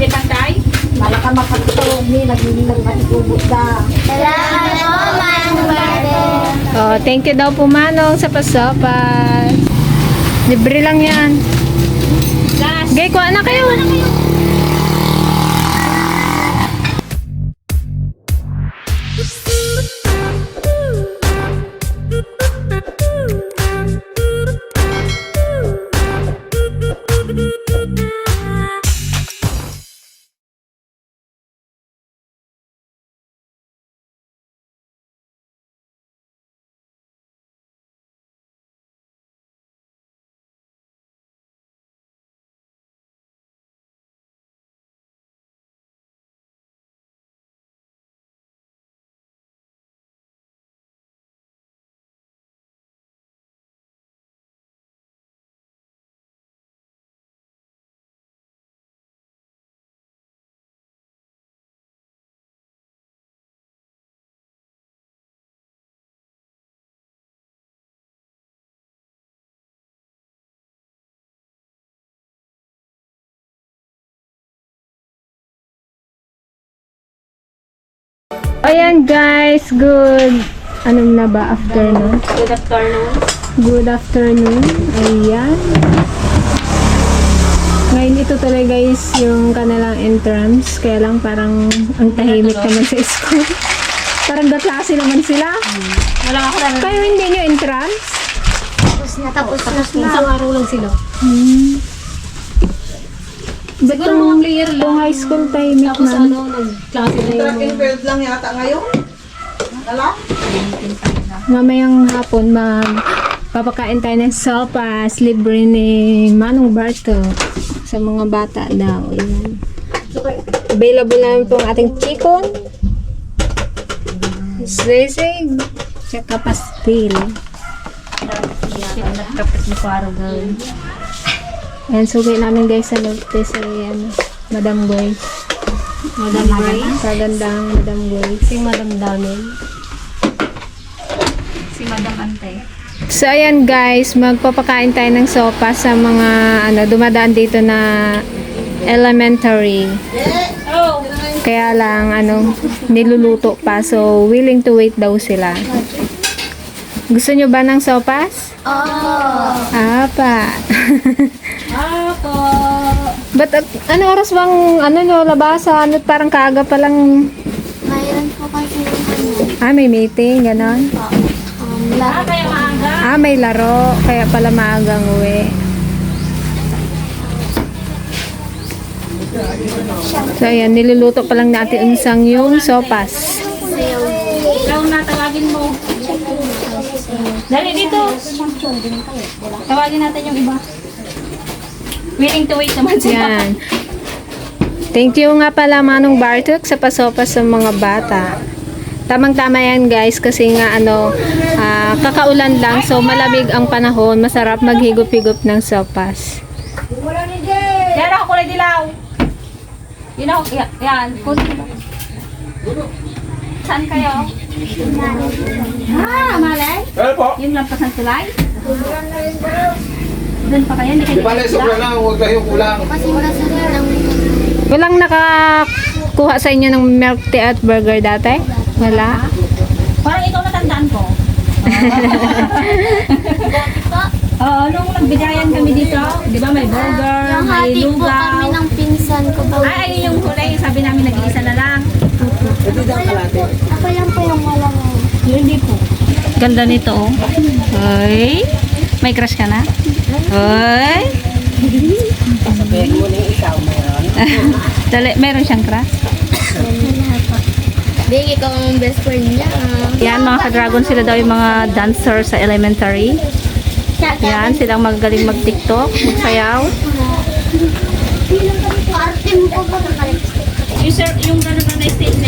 Bitang tay. Malaka makatulog ni, nagbilang matutubot ka. Salamat po, Manong Barden. Oh, thank you daw po Manong sa pasopas. Libre lang yan. Last. Gay, kuha na kayo. Ayan guys, good. Anong na ba? Afternoon? Good afternoon. Good afternoon. Ayan. Ngayon ito talaga guys yung kanilang entrance. Kaya lang parang ang tahimik naman sa school. parang gaklase naman sila. Wala ako lang. Kayo hindi nyo entrance? Tapos na, tapos na. Isang araw lang sila. Ba't yung, yung high school tahimik Tapos na? ano, nag-klase na yung... Track and field lang yata ngayon. Wala? Mamayang hapon mag papakain tayo ng sopas libre ni Manong Barto sa mga bata daw. Ayan. Available namin po ang ating chicken, sisig, tsaka pastil. Kapit ni Paro girl. Ayan, sugay namin guys sa lote sa ayan, Madam Boy. Madam Grace. Kagandang Madam Boy. Si Madam Damel. Si Madam Ante. So ayan guys, magpapakain tayo ng sopa sa mga ano dumadaan dito na elementary. Oh! Kaya lang ano niluluto pa so willing to wait daw sila. Gusto nyo ba ng sopas? Oh. Apa. Ako! But uh, ano oras bang ano nyo labasan? Ano, parang kaaga pa lang Mayroon po kasi yung ano. ah may meeting ganon. Um, Ah, kaya maaga. Ah may laro kaya pala maagang uwi. So ayan, niluluto pa lang natin unsang yung sopas. sayaw. Ikaw na, tawagin mo. Dali dito. Tawagin natin yung iba. Willing to wait naman sila. Yan. Thank you nga pala Manong Bartok sa pasopas sa mga bata. Tamang-tama yan guys kasi nga ano, ah, kakaulan lang so malamig ang panahon, masarap maghigop-higop ng sopas. Yan ako kulay dilaw. Yun ako, yan. yan. Kulay dilaw. Saan kayo? Ah, malay? Well po. Yung lampas ng tulay? Doon pa kayo, hindi kayo Di ba na sobra lang, huwag kayong kulang. Kasi kasi lang Walang nakakuha sa inyo ng milk tea at burger dati? Wala? Parang ikaw natandaan ko. Oo, nung nagbigayan kami dito, di ba may burger, yung may hati po lugaw. kami ng pinsan ko po. Ay, ayun yung kulay, sabi namin nag-iisa na lang. Ito dyan kalate. Ako lang po yung walang Yun, hindi po. Ganda nito, oh. Ay, may crush ka na? Ay. Sabihin mo na isaw mayroon. Dali, meron siyang crush. Bing, ikaw ang best friend niya. Yan, mga ka-dragon sila daw yung mga dancer sa elementary. Yan, silang magaling mag-tiktok, magsayaw. Yung, sir, yung gano'n na na-state.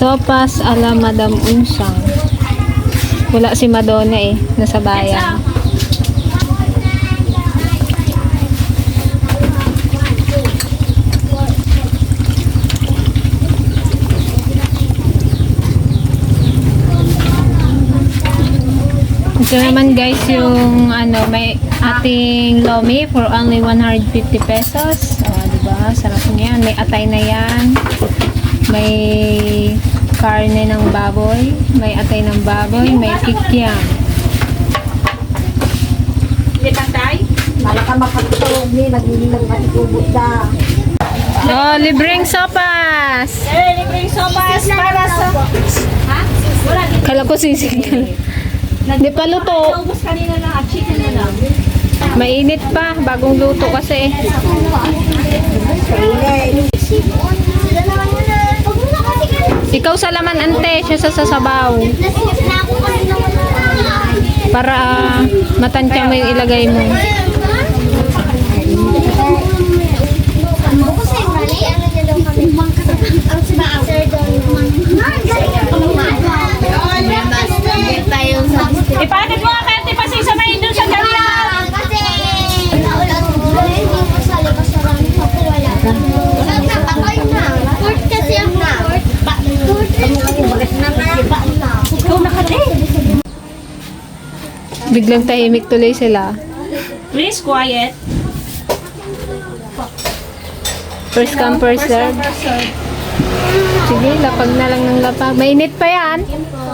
Sopas ala Madam Unsang. Wala si Madonna eh, nasa bayan. Ito naman guys yung ano, may ating lomi for only 150 pesos. O, di ba? Sarap niyan. May atay na yan. May karne ng baboy. May atay ng baboy. May kikyam. Hindi patay? Malaka makatulog ni naglililang matigubo da. Oh, libreng sopas! Eh, libre yung sopas para sa... Ha? Wala. Kala ko sisig Hindi pa luto. Naubos kanina lang at chicken na lang. Mainit pa. Bagong luto kasi. Na. Na. Ikaw sa laman ante, siya sa sasabaw. Na na. Para ah, matansya mo yung ilagay mo. Ipakit mo nga kaya tipasi sa may doon sa kanila. Kasi, hindi ko sa labas sa rami ako wala. Wala na, na. Court kasi ang court. Court. Ba na. Ikaw nakati. Biglang tahimik tuloy sila. Please, quiet. First come, first serve. Sige, lapag na lang ng lapag. Mainit pa yan. Mga makatulog.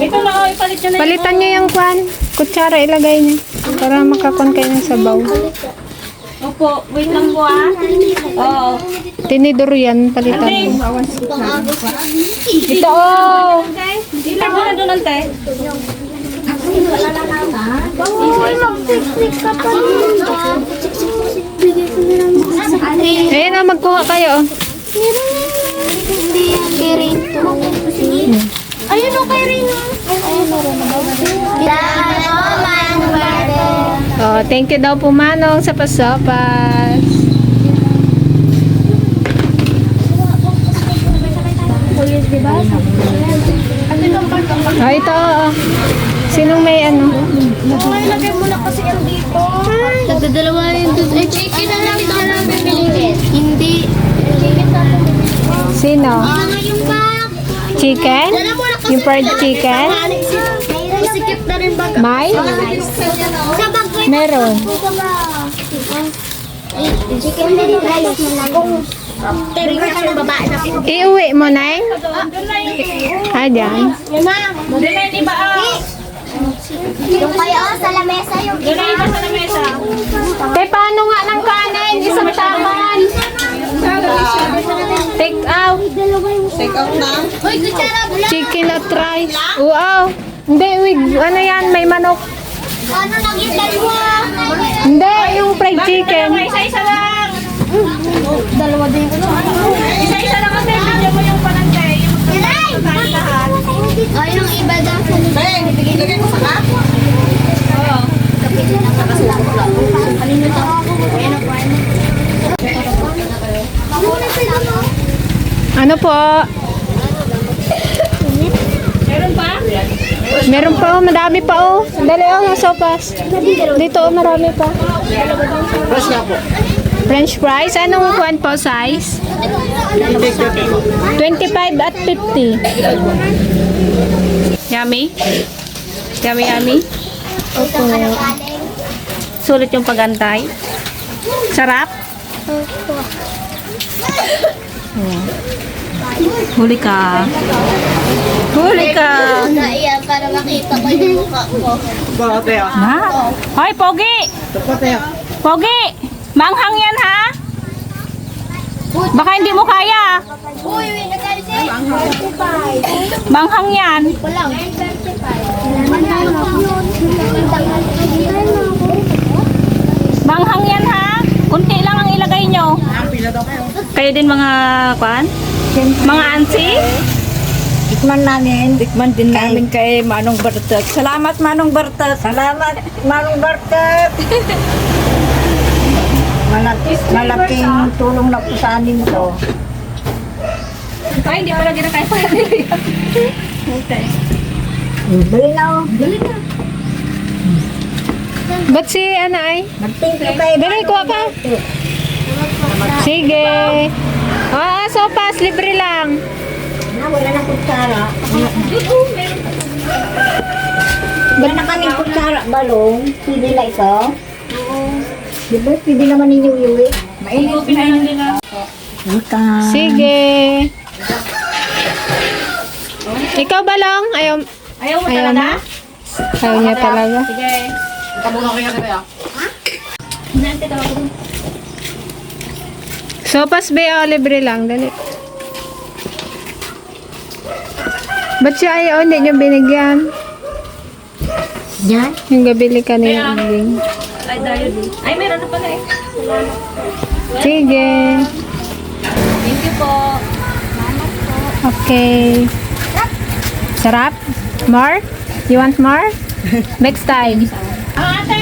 Ito na, oh, ipalit nyo na yung- Palitan nyo yung kwan. Kutsara ilagay nyo. Para makakon kayo ng sabaw. Opo, wait lang po ah. Oo. Tinidor yan, palitan mo. Ito oh! Ilan mo na doon, ante? Ayun oh, magkuha kayo. oh. Hindi yan kay Rito. Ayun o kay Rino. Ayun o Rino. Oh, thank you daw po Manong sa pasopas. Ah, ito. oh. Sinong may ano? Nagdadalawa yung doon. Ay, chicken na lang ito na bibili. Hindi. Sino? Chicken? Yung fried chicken? Sikip na rin bag. May? Meron. Iuwi mo, na yung... Ah, dyan. Yan na. Doon na yung iba ah. Yung kayo sa lamesa yung Doon na yung iba sa lamesa. Te, paano nga ng kanin? Isang taman. Take out. Uy, kutsara bula. Chicken at rice. Wow. Hindi, wig. Ano yan? May manok. Ano naging dalawa? Hindi, yung fried chicken. Isa-isa lang. Dalawa din ko. Isa-isa lang kasi. Bigyan mo yung panante. Yung Ay! Oh, yung iba daw sa Beng, ibigay ko sa ka? Oo. Kalimutan ko ako. Ayan ako, ano. Mamuna sila, no? Ano po? Meron pa? Meron pa oh, madami pa oh. Dali oh, ng sopas. Dito oh, marami pa. French fries. Anong kuwan po size? 25 at 50. Yummy? Yummy, yummy? Galing. Sulit yung pagantay. Sarap? Huli ka. Huli ka. Naiyan para makita ko yung mukha ko. Ha? Hoy, Pogi! Pogi! Manghang yan, ha? Baka hindi mo kaya. Uy. Manghang yan. Walang. Manghang yan, ha? Kunti lang ang ilagay nyo. Kayo din mga, kwan? Mga ansi? Tikman namin. Tikman din namin kay Manong Bartet. Salamat Manong Bartet. Salamat Manong Bartet. Malaki, malaking tulong na po sa amin to. Ay, hindi pala ginakaya pa nila. Okay. Bili na oh. Bili na. Ba't si ano ay? Mag-thank you kay Dali, kuha ka. Sige. Ah, sopas, libre lang. wala nang kutsara. Wala na kaming kutsara, balong. Pwede na ito. Di ba? Pwede naman ninyo iuwi. Mainit na nila. Ika. Sige. Ikaw ba lang? Ayaw, Ayaw mo ayaw talaga? na? Ayaw niya talaga. Sige. Nante ka ako. Sopas be o libre lang. Dali. Ba't siya ayaw? Hindi niyo binigyan. Yan. Yung gabili ka ni Ling. Ay, dayo din. Ay, meron na pala eh. Sige. Thank you po. Okay. Sarap? More? You want more? Next time. Ang ate!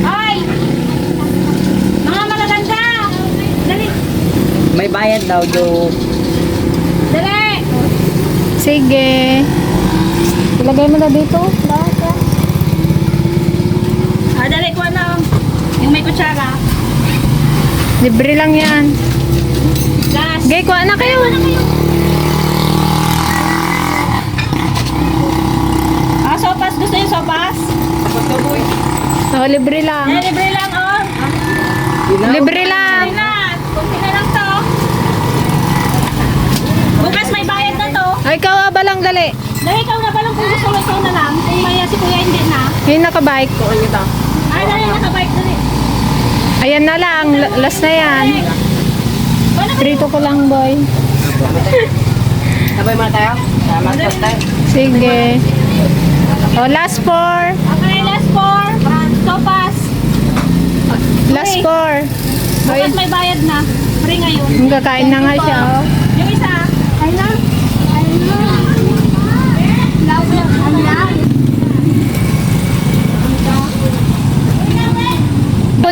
Ay! Mga malalanda! Dali! May bayad daw, Jo. Dali! Sige. Ilagay mo na dito. Ah, dali ko na. Yung may kutsara. Libre lang yan. Gas! Gay, kuha na kayo. Ah, sopas. Gusto yung sopas? Oh, libre lang. Eh, libre lang, oh. Libre lang. Dali na. Kunti na lang to. Bukas may bayad na to. Ay, ikaw ah, ba lang dali. Dali, ikaw na ba lang kung gusto mo ikaw na lang? Kung maya si kuya hindi na. Yung nakabike. Ay, dali, nakabike dali. Ayan na lang. la- Last na yan. Prito ko lang, boy. Sabay mo tayo? Tama tayo. Sige. Oh, last four. Okay, last four. Sopas. Last four. Bukas may bayad na. Free ngayon. Kakain na nga siya, oh. Yung isa. Ay na. Ay na. Love, love, love.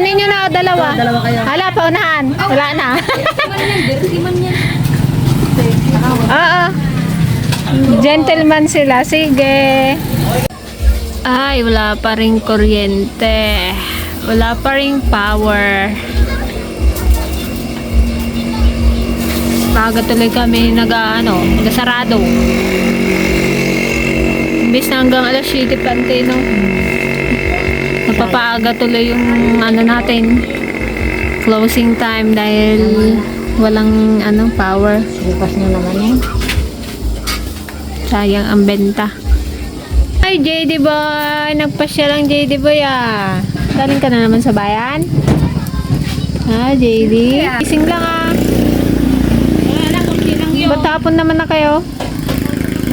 Kunin na, oh, dalawa. Dalawa kayo. Hala, paunahan. Wala na. Oo. Gentleman sila. Sige. Ay, wala pa rin kuryente. Wala pa rin power. Maaga tuloy kami nag, ano, nagsarado. Imbis na hanggang alas 7 pa no? Napapaaga tuloy yung ano natin closing time dahil walang ano power. Bukas nyo naman eh. Sayang ang benta. Ay, JD Boy! Nagpasya lang JD Boy ah. Galing ka na naman sa bayan? Ah, JD? Ising lang ah. Na. Ba't tapon naman na kayo?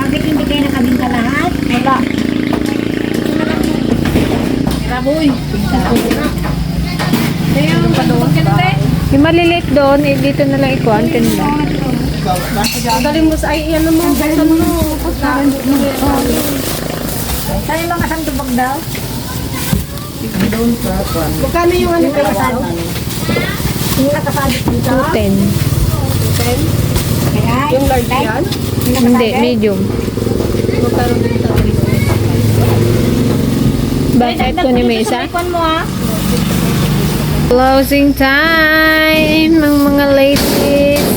Bakit hindi kayo nakabinta lahat? Wala. Raboy. Yung pagkakita. Yung maliliit doon, eh, dito na lang ikuha. Ang tinda. Galing mo sa ay, ano mo, buksan mo. Saan yung mga sandubag daw? Magkano yung ano kayo sa Yung nakasabit dito? 210. Kaya, Yung large yan? Hindi, medium. Bakit? Ko ni Mesa? Closing time ng mga ladies.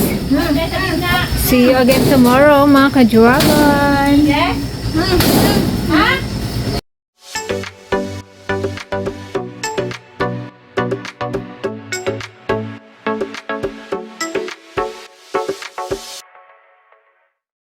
See you again tomorrow, mga ka-dragon.